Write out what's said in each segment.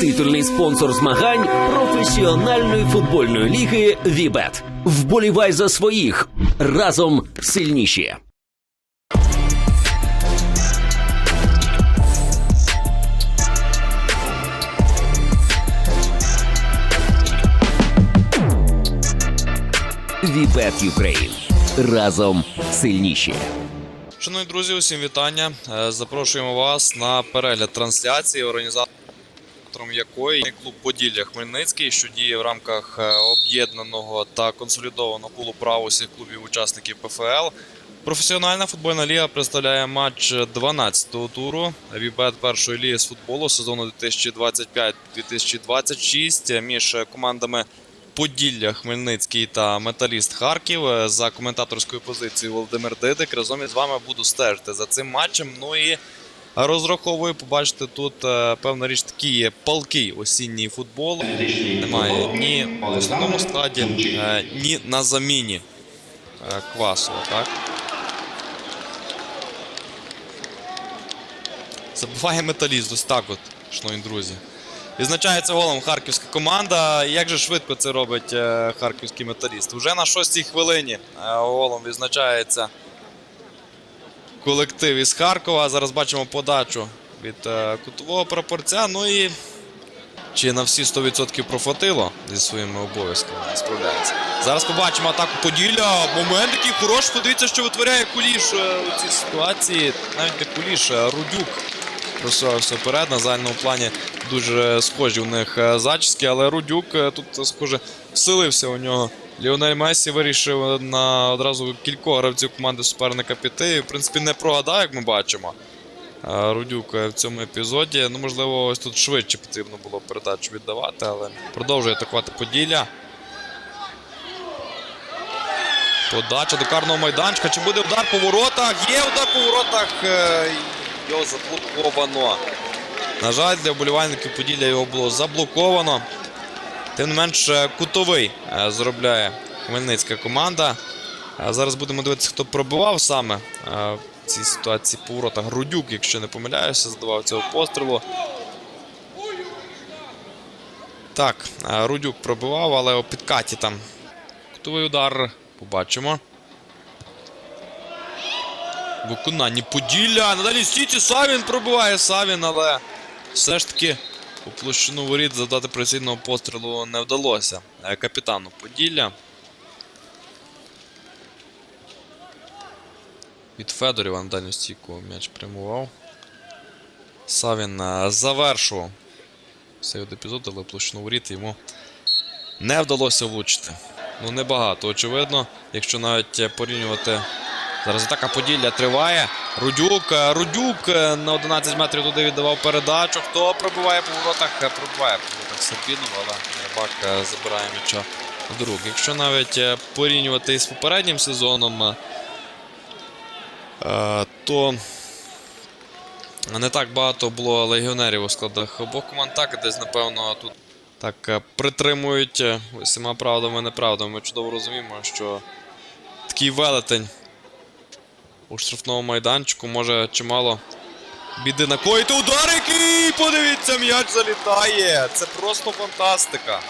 Титульний спонсор змагань професіональної футбольної ліги Вібет. Вболівай за своїх разом сильніші. Вібет Юкрейн. Разом сильніші. Шановні друзі, усім вітання. Е, Запрошуємо вас на перегляд трансляції, організатором якої є клуб Поділля Хмельницький, що діє в рамках е, об'єднаного та консолідованого пулу прав усіх клубів учасників ПФЛ. Професіональна футбольна ліга представляє матч 12-го туру Вібет першої ліги з футболу сезону 2025-2026 між командами Поділля, Хмельницький та Металіст Харків. За коментаторською позицією Володимир Дидик. Разом із вами буду стежити за цим матчем. Ну і розраховую побачити тут е, певна річ такий є палкий осінній футбол. Немає ні в основному складі, е, ні на заміні е, Квасова. Так? Забуває металіст, ось так от, шановні друзі. Відзначається голом харківська команда. Як же швидко це робить харківський металіст? Уже на шостій хвилині голом відзначається колектив із Харкова. Зараз бачимо подачу від е, кутового прапорця. Ну і чи на всі 100% профотило зі своїми обов'язками справляється. Зараз побачимо атаку Поділля. Момент який хороший. Подивіться, що витворяє Куліш е, у цій ситуації. Навіть не Куліш, а Рудюк просувався вперед. На загальному плані дуже схожі у них е, зачіски, але Рудюк тут, схоже, вселився у нього. Ліонель Месі вирішив на одразу кількох гравців команди суперника піти. В принципі, не прогадав, як ми бачимо. Е, Рудюк е, в цьому епізоді. Ну, можливо, ось тут швидше потрібно було передачу віддавати, але продовжує атакувати Поділля. Подача до карного майданчика. Чи буде удар по воротах? Є удар по воротах. Е, Його заблоковано. На жаль, для вболівальників Поділля його було заблоковано. Тим не менш, е, кутовий е, заробляє хмельницька команда. Е, Зараз будемо дивитися, хто пробивав саме в цій ситуації по воротах. Грудюк, якщо не помиляюся, задавав цього пострілу. Так, Рудюк пробивав, але у підкаті там кутовий удар. Побачимо. Виконання Поділля. Надалі стійці Савін пробиває Савін, але все ж таки у площину воріт завдати прицільного пострілу не вдалося. Е, Капітану Поділля. Від Федорєва на дальню стійку м'яч прямував. Савін е, завершував цей епізод, але площину воріт йому не вдалося влучити. Ну, небагато, очевидно, якщо навіть порівнювати. Зараз атака Поділля триває. Рудюк. е, Рудюк е, на 11 метрів туди віддавав передачу. Хто пробиває по воротах? Е, Пробиває по воротах Серпінов, але Рибак забирає м'яча в друг. Якщо навіть порівнювати із попереднім сезоном, то не так багато було легіонерів у складах обох команд. Так, десь, напевно, тут так притримують усіма правдами і неправдами. Ми чудово розуміємо, що такий велетень у штрафному майданчику може чимало біди накоїти. Удар, який! Подивіться, м'яч залітає! Це просто фантастика.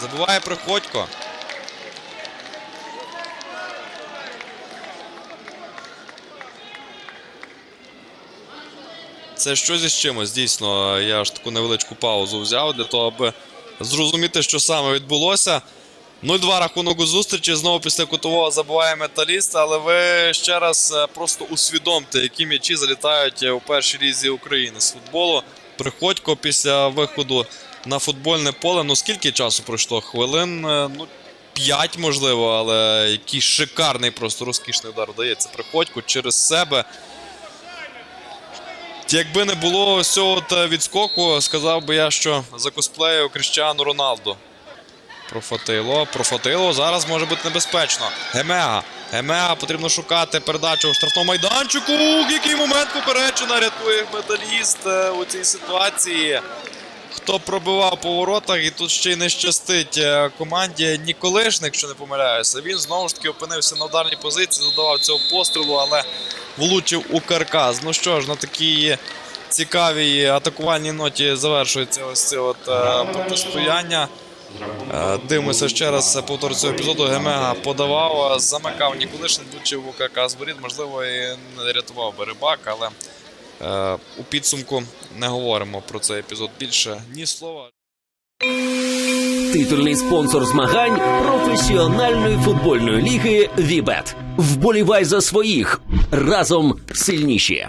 Забуває Приходько. Це щось із чимось, дійсно. Я ж таку невеличку паузу взяв для того, аби зрозуміти, що саме відбулося. 0-2 рахунок у зустрічі. Знову після кутового забуває металіст, але ви ще раз е, просто усвідомте, які м'ячі залітають е, у першій лізі України з футболу. Приходько після виходу на футбольне поле. Ну скільки часу пройшло? Хвилин, е, ну, 5, можливо, але який шикарний, просто розкішний удар вдається Приходько через себе. Якби не було цього відскоку, сказав би я, що закосплею Кріщану Роналду. Профотило, профотило. Зараз може бути небезпечно. Гемеа. Гемеа потрібно шукати передачу у штрафному майданчику. Ух, Який момент попереджена рятує металіст е, у цій ситуації. Хто пробивав по воротах, і тут ще й не щастить е, команді Ніколишник, якщо не помиляюся. Він знову ж таки опинився на ударній позиції, задавав цього пострілу, але влучив у каркас. Ну що ж, на такій цікавій атакувальній ноті завершується ось це от е, протистояння. Е, Дивимося ще раз повтор цього епізоду. Гемега подавав, замикав Ніколишин, влучив у КК з воріт. Можливо, і не рятував би рибак, але е, у підсумку не говоримо про цей епізод більше ні слова. Титульний спонсор змагань професіональної футбольної ліги Вібет. Вболівай за своїх разом сильніші.